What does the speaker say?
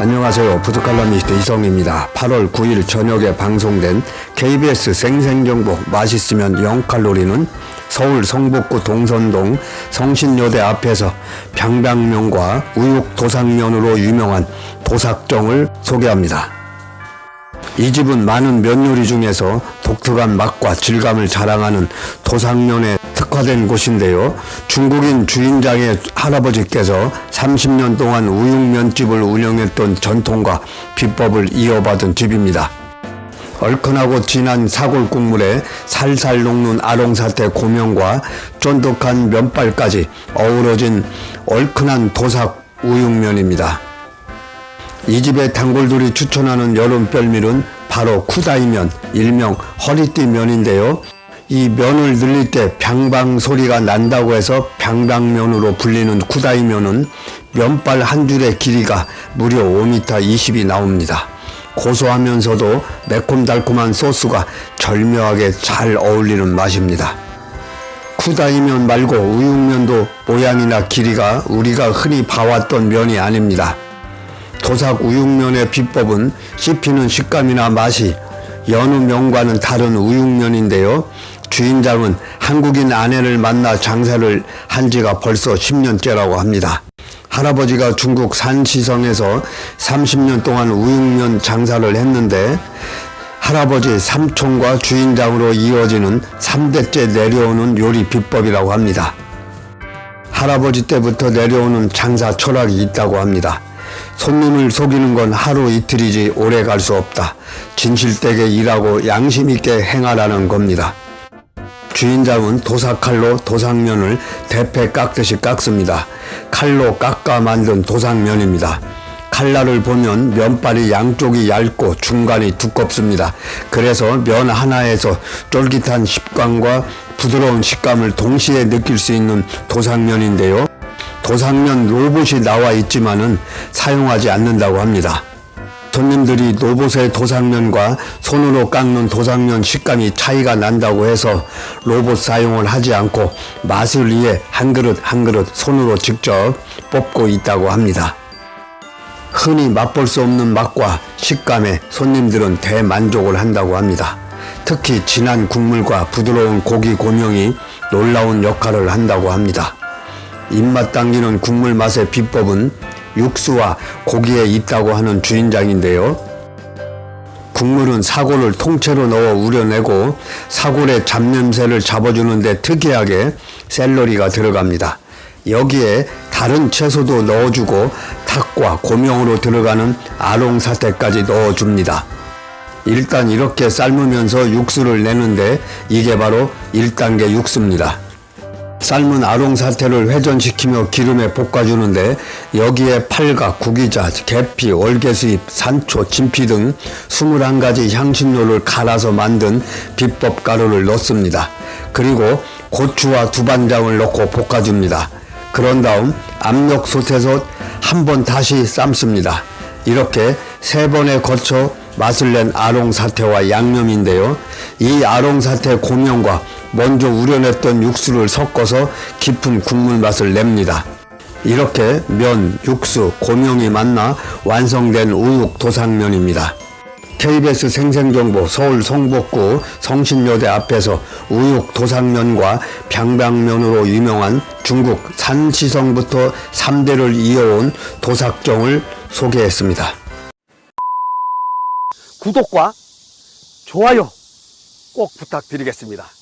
안녕하세요. 푸드칼럼니스트 이성입니다. 8월 9일 저녁에 방송된 KBS 생생정보 맛있으면 0칼로리는 서울 성북구 동선동 성신여대 앞에서 평당면과 우육 도상면으로 유명한 도삭정을 소개합니다. 이 집은 많은 면 요리 중에서 독특한 맛과 질감을 자랑하는 도상면에 특화된 곳인데요. 중국인 주인장의 할아버지께서 30년 동안 우육면집을 운영했던 전통과 비법을 이어받은 집입니다. 얼큰하고 진한 사골 국물에 살살 녹는 아롱사태 고명과 쫀득한 면발까지 어우러진 얼큰한 도삭 우육면입니다. 이 집의 단골들이 추천하는 여름 별미는 바로 쿠다이면, 일명 허리띠면인데요. 이 면을 늘릴 때 병방 소리가 난다고 해서 병방면으로 불리는 쿠다이면은 면발 한 줄의 길이가 무려 5m 20이 나옵니다. 고소하면서도 매콤달콤한 소스가 절묘하게 잘 어울리는 맛입니다. 쿠다이면 말고 우육면도 모양이나 길이가 우리가 흔히 봐왔던 면이 아닙니다. 도삭 우육면의 비법은 씹히는 식감이나 맛이 여느 면과는 다른 우육면인데요. 주인장은 한국인 아내를 만나 장사를 한 지가 벌써 10년째라고 합니다. 할아버지가 중국 산시성에서 30년 동안 우육면 장사를 했는데 할아버지 삼촌과 주인장으로 이어지는 3대째 내려오는 요리 비법이라고 합니다. 할아버지 때부터 내려오는 장사 철학이 있다고 합니다. 손님을 속이는 건 하루 이틀이지 오래 갈 수 없다. 진실되게 일하고 양심 있게 행하라는 겁니다. 주인장은 도삭칼로 도삭면을 대패 깎듯이 깎습니다. 칼로 깎아 만든 도삭면입니다. 칼날을 보면 면발이 양쪽이 얇고 중간이 두껍습니다. 그래서 면 하나에서 쫄깃한 식감과 부드러운 식감을 동시에 느낄 수 있는 도삭면인데요. 도상면 로봇이 나와 있지만은 사용하지 않는다고 합니다. 손님들이 로봇의 도상면과 손으로 깎는 도상면 식감이 차이가 난다고 해서 로봇 사용을 하지 않고 맛을 위해 한 그릇 한 그릇 손으로 직접 뽑고 있다고 합니다. 흔히 맛볼 수 없는 맛과 식감에 손님들은 대만족을 한다고 합니다. 특히 진한 국물과 부드러운 고기 고명이 놀라운 역할을 한다고 합니다. 입맛 당기는 국물 맛의 비법은 육수와 고기에 있다고 하는 주인장인데요. 국물은 사골을 통째로 넣어 우려내고 사골의 잡냄새를 잡아주는데 특이하게 샐러리가 들어갑니다. 여기에 다른 채소도 넣어주고 닭과 고명으로 들어가는 아롱사태까지 넣어줍니다. 일단 이렇게 삶으면서 육수를 내는데 이게 바로 1단계 육수입니다. 삶은 아롱 사태를 회전시키며 기름에 볶아주는데 여기에 팔각, 구기자, 계피, 월계수잎, 산초, 진피 등 21가지 향신료를 갈아서 만든 비법 가루를 넣습니다. 그리고 고추와 두반장을 넣고 볶아줍니다. 그런 다음 압력 솥에서 한 번 다시 삶습니다. 이렇게 세 번에 거쳐 맛을 낸 아롱 사태와 양념인데요. 이 아롱 사태 고명과 먼저 우려냈던 육수를 섞어서 깊은 국물 맛을 냅니다. 이렇게 면, 육수, 고명이 만나 완성된 우육 도상면입니다. KBS 생생정보 서울 성북구 성신여대 앞에서 우육 도상면과 평방면으로 유명한 중국 산시성부터 3대를 이어온 도삭정을 소개했습니다. 구독과 좋아요 꼭 부탁드리겠습니다.